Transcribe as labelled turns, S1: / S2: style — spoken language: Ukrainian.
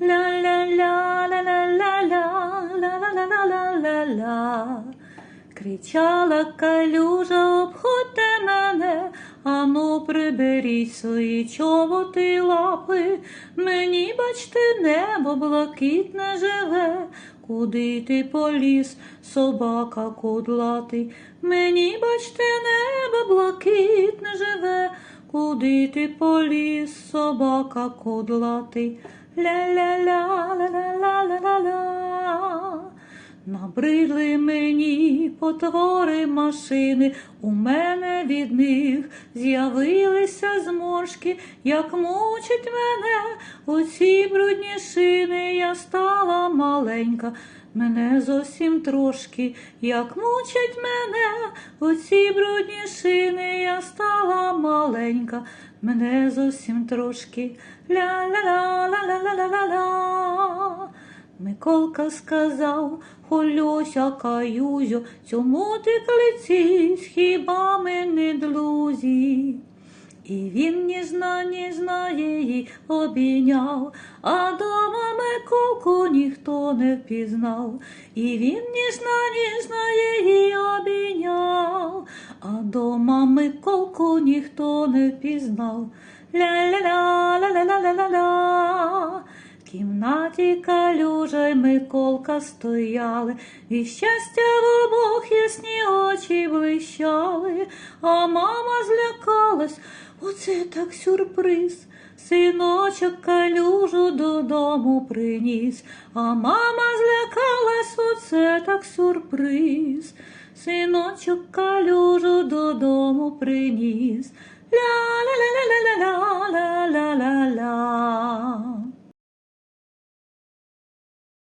S1: Ля-ля-ля-ля-ля-ля-ля-ля-ля-ля-ля. Кричала калюжа, обходьте мене, ану приберіть свої чоботи лапи. Мені, бачте, небо блакитне живе. Куди ти поліз, собака кудлатий? Мені, бачте, небо блакитне живе. Куди ти поліз, собака кудлатий? Ля-ля-ля-ля-ля-ля-ля-ля. Набридли мені потвори машини, у мене від них з'явилися зморшки, як мучить мене оці брудні шини, я стала маленька, мене зовсім трошки, як мучить мене оці брудні шини, я стала маленька, мене зовсім трошки. Ля-ля-ля-ля-ля-ля-ля-ля. Миколка сказав, Холюся, каюзю, цьому ти клиці, хіба ми не друзі? І він ніжна, ніжна її обійняв, а дома Миколку ніхто не впізнав. І він ніжна, ніжна її обійняв, дома Миколку ніхто не впізнав. Ля-ля-ля-ля-ля-ля-ля-ля. В кімнаті калюжа й Миколка стояли, і щастя в обох ясні очі блищали, а мама злякалась, оце так сюрприз. Синочок калюжу додому приніс, а мама злякалась, оце так сюрприз. Синочок калюжу додому приніс. Ля-ля-ля-ля-ля-ля-ля-ля-ля-ля.